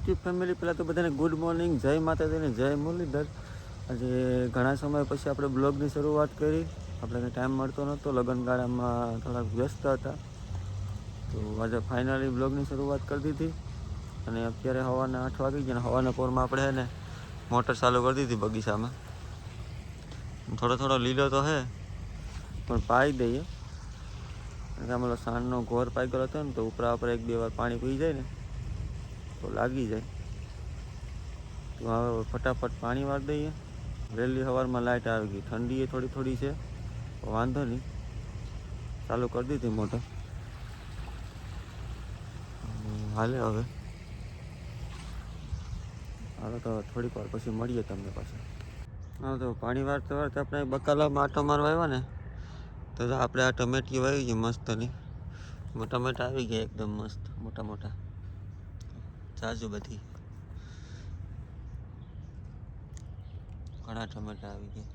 YouTube family પહેલાં તો બધાને ગુડ મોર્નિંગ જય માતાજીને જય મુરલીધર. આજે ઘણા સમય પછી આપણે બ્લોગની શરૂઆત કરી. આપણે કંઈ ટાઈમ મળતો નહોતો, લગ્નગાળામાં થોડાક વ્યસ્ત હતા. તો આજે ફાઇનલી બ્લોગની શરૂઆત કરી દીધી. અને અત્યારે હવાના આઠ વાગી ગયા અને હવાના પોરમાં આપણે હે ને મોટર ચાલુ કરી દીધી બગીચામાં. થોડો થોડો લીલો તો હે, પણ પાઈ દઈએ. કે સાંજનો ઘોર પાઈ ગયો હતો ને, તો ઉપરા ઉપર એક બે વાર પાણી પી જાય ને. તો લાગી જાય. તો હવે ફટાફટ પાણી વાર દઈએ. વહેલી સવારમાં લાઇટ આવી ગઈ. ઠંડી એ થોડી થોડી છે. વાંધો નહીં. ચાલુ કરી દીધી મોટર. હાલે હવે. હાલો તો થોડીક વાર પછી મળીએ તમને પાછા. હા તો પાણી વાળતા વારતા આપણે બકાલામાં આટો મારવા આવ્યા ને તો આપણે આ ટમેટી વાવી ગઈ મસ્તની. ટમેટા આવી ગયા એકદમ મસ્ત, મોટા મોટા. જાજુ બધી. ઘણા ટમેટા આવી ગયા.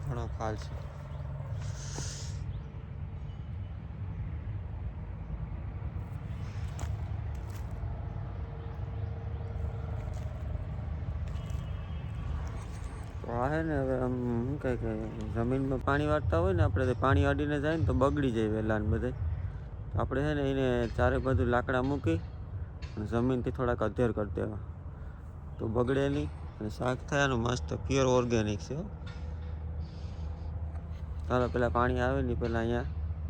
ઘણો ખાલ છે. હે ને હવે આમ શું કહે કે જમીનમાં પાણી વાળતા હોય ને આપણે પાણી અડીને જાય ને તો બગડી જાય વહેલા બધે આપણે છે ને એને ચારે બાજુ લાકડા મૂકી અને જમીનથી થોડાક અધેર કરી દેવા. તો બગડે નહીં અને શાક થાય એનું મસ્ત પ્યોર ઓર્ગેનિક છે ચાલો પેલા પાણી આવે ને પહેલાં અહીંયા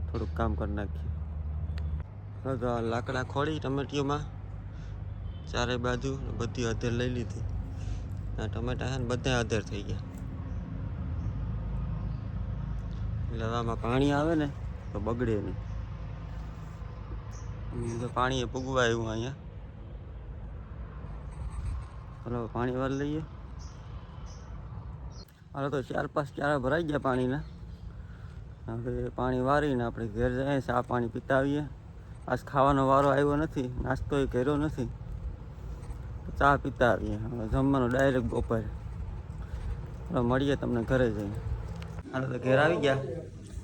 થોડુંક કામ કરી નાખીએ. તો લાકડા ખોડી ટમેટીઓમાં ચારે બાજુ બધી અધેર લઈ લીધી. આ ટમેટા છે ને બધા અધેર થઈ ગયા. એટલે આમાં પાણી આવે ને, તો બગડે નહીં. પાણી પૂગવા આવ્યું અહીંયા. ચાલો પાણી વાર લઈએ. હાલો, તો ચાર પાંચ ચારા ભરાઈ ગયા પાણીના. હવે પાણી વારીને આપણે ઘેર જઈએ આ પાણી પીતા આવીએ આજ ખાવાનો વારો આવ્યો નથી નાસ્તો એ કર્યો નથી. ચા પીતા આવીએ જમવાનું ડાયરેક્ટ બપોરે. મળીએ તમને ઘરે જઈને. હાલો તો ઘેર આવી ગયા.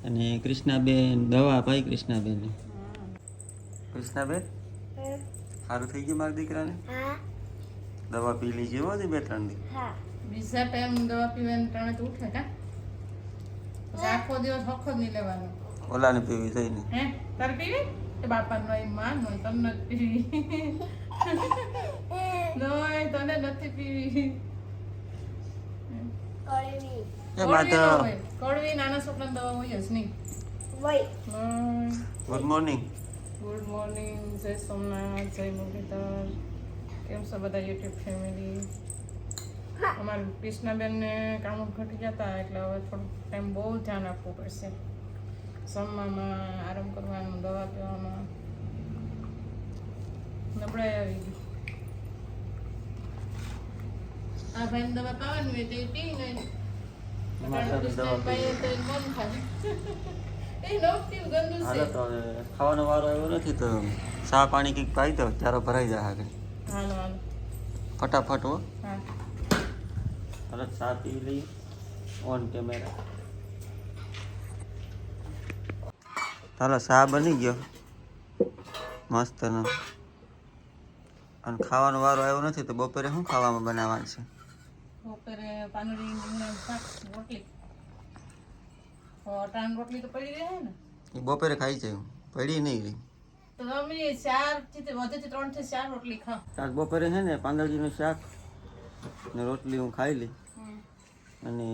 અને કૃષ્ણાબેન દવા ભાઈ કૃષ્ણાબેન? કૃષ્ણાબેન સારું થઈ ગયું મારા દીકરાને? દવા પી લીધી હો બે ત્રણ દી. બીજા ટાઈમ દવા પીવાની ત્રણે તો ઉઠે કા? આખો દિવસ હખો જ નહીં લેવાનો. ઓલાને પીવી જઈને હે? તારે પીવી? કે બાપા નો માં નો તમને જ પીવી. નોય તને નથી પીવી. એ કડવી માધવ ન હોય. કડવી નાના છોકરાને દવા હોય જ નહીં. Good morning. Good morning. જય સોમનાથ જય મુરલીધર. કેમ છો બધા યુટ્યુબ ફેમિલી? અમારા કૃષ્ણાબેનને કામ ઘટી જતા એટલે હવે થોડું ટાઈમ બહુ ધ્યાન આપવું પડશે. જમવામાં આરામ કરવાનું દવા પીવામાં. નબળાઈ આવી ગઈ. આ ભાઈને દવા પાવાની હોય તો એ પી નહીં ખાવાનો વારો આવ્યો નથી તો સા પાણી કંઈક પાઈ દો ચારો ભરાઈ જાય આગળ ફટાફટ હો. હાલો ચા પી લઈએ. On camera. હાલો સા બની ગયો. મસ્ત અને ખાવાનો વારો આવ્યો નથી તો બપોરે શું ખાવામાં બનાવવાનું છે? બપોરે શાક રોટલી. અટાણ રોટલી તો પડી રહે ને? એ બપોરે ખાઈ જાય પડી નહીં રહી. તો તમે ચારથી વધેથી ત્રણથી ચાર રોટલી ખા શાક બપોરે છે ને પાંદરજીનું શાક ને રોટલી હું ખાઈ લઈ. અને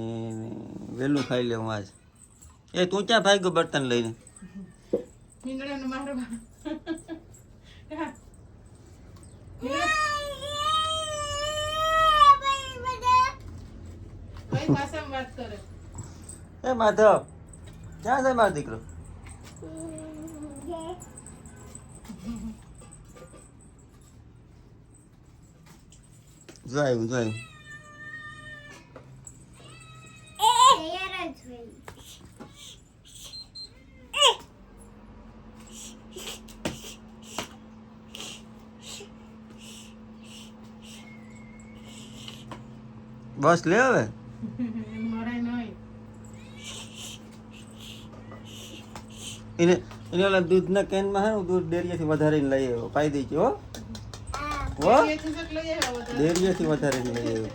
વહેલું ખાઈ લઉં આજ. એ તું ક્યાં ભાઈ ગયો બર્તન લઈને? રીંગણાનું મારું ભાઈ ભાષામાં વાત કરે એ માધવ ક્યાં છે મારો દીકરો? જો આવ્યું. બસ લે હવે? એને એને ઓલા દૂધના કેનમાં હે દૂધ ડેરીએથી વધારીને લઈ આવ્યો. પાઈ દઈ ગયો હો ડેરીએથી વધારીને લઈ આવ્યો.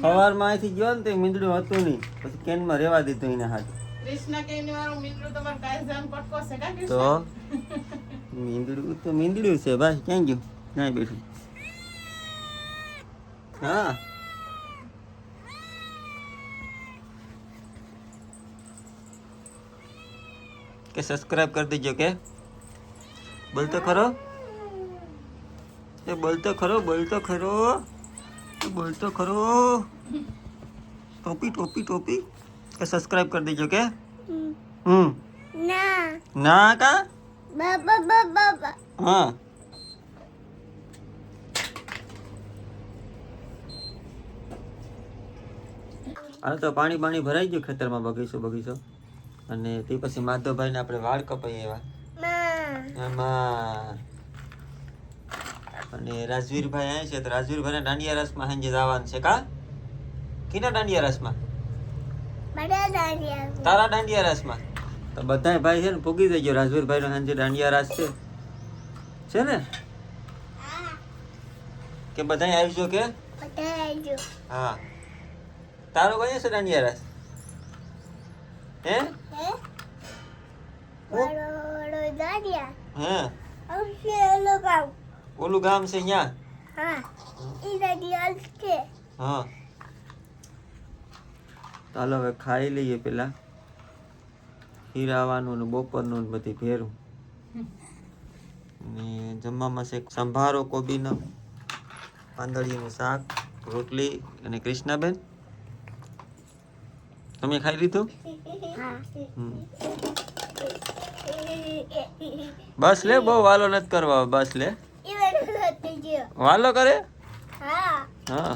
સવારમાં અહીંથી ગયો ને તે મીંદડું હતું નહીં. પછી કેનમાં રેવા દીધું એને હાથ. તો? મીંદડું તો મીંદડું છે. ભાઈ ક્યાં ગયું? ક્યાં બેઠું. હા. કે સબસ્ક્રાઇબ કરી દેજો, કે? બોલતો ખરો? એ બોલતો ખરો બોલતો ખરો. એ બોલ ખરો. ટોપી ટોપી ટોપી. કે સબસ્ક્રાઇબ કરી દેજો, કે? હમ. ના. ના કા? બાબા બાબા હા. હાલ, તો પાણી પાણી ભરાઈ ગયું ખેતરમાં, બગીચો બગીચો. અને તે પછી માધવભાઈને આપણે વાળ કપાઈ એવા એમાં. અને રાજવીરભાઈ આવ્યા છે તો રાજવીરભાઈ દાંડિયા રસમાં સાંજે જવાનું છે કા? કીના દાંડિયા રસમાં? માં તારા દાંડિયા રસમાં? તો બધા ભાઈ છે ને પૂગી દેજો રાજવીરભાઈનો સાંજે દાંડિયા રાસ છે. છે ને? કે બધાય આવજો કે? હા. તારો કયો છે દાંડિયા રાસ? હે? હે? ઓલું ગામ. છે અહીંયા હા હા. ચાલો હવે ખાઈ લઈએ પેલા. ખીરાવાનું ને બપોરનું ને બધી ભેરું. ને જમવામાં છે સંભારો કોબીનો પાંદડીનું શાક રોટલી અને કૃષ્ણાબેન. તમે ખાઈ લીધું? બસ લે બહુ વાલો નથી કરવા બસ લે. વાલો કરે? હા.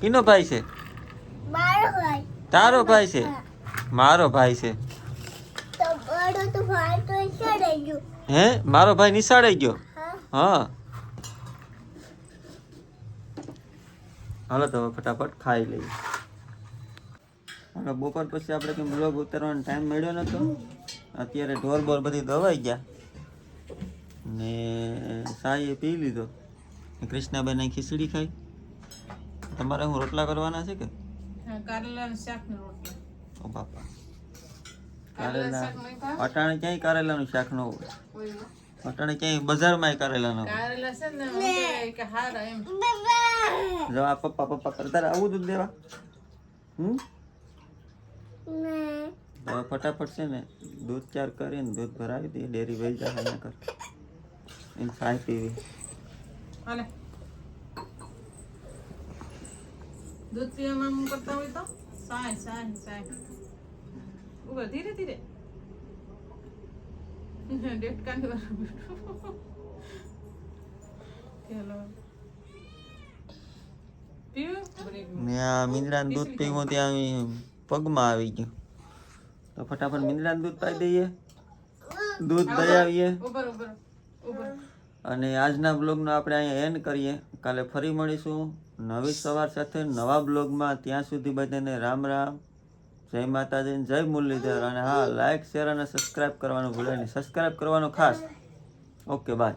કિનો ભાઈ છે? તારો ભાઈ છે? મારો ભાઈ છે. હે? મારો ભાઈ નિશાળે ગયો? હા. હા. હાલો તો ફટાફટ ખાઈ લઈએ. હાલો બપોર પછી આપણે કંઈ બ્લોગ ઉતારવાનો ટાઈમ મળ્યો નતો અત્યારે ઢોર બોર બધી દવાઈ ગયા. ને સાઈએ પી લીધો. કૃષ્ણાબેન ખીચડી ખાઈ. તમારે હું રોટલા કરવાના છે કે? ઓ બાપા. કારેલા? અટાણે ક્યાંય કારેલાનું શાક ન હોય. અટાણે ક્યાંય બજારમાં કારેલા ન હોય પપ્પા પપ્પા કરતા આવું દૂધ દેવા. હમ? હવે ફટાફટ છે ને દૂધ ચાર કરીને દૂધ ભરાવી દઈએ ડેરી વહી જાય અહીંયા કર એને ચાય પીવી હાલે દૂધ પીવામાં આમ કરતા હોય તો સાય સાય સાય ઊભા ધીરે ધીરે ડેટકાની વાર ચાલો પીવું બ્રેક ને આ મીંદડાનું દૂધ પીવું ત્યાં આવી પગમાં આવી ગયું. તો ફટાફટ મીંદડાનું દૂધ પાઈ દઈએ. દૂધ દઈ અને આજના બ્લોગનો આપણે અહીંયા એન્ડ કરીએ. કાલે ફરી મળીશું નવી સવાર સાથે નવા બ્લોગમાં. ત્યાં સુધી બધાને રામ રામ. જય માતાજી જય મુરલીધર. અને હા લાઇક શેર અને સબસ્ક્રાઈબ કરવાનું ભૂલે નહીં. સબસ્ક્રાઈબ કરવાનું ખાસ. Okay bye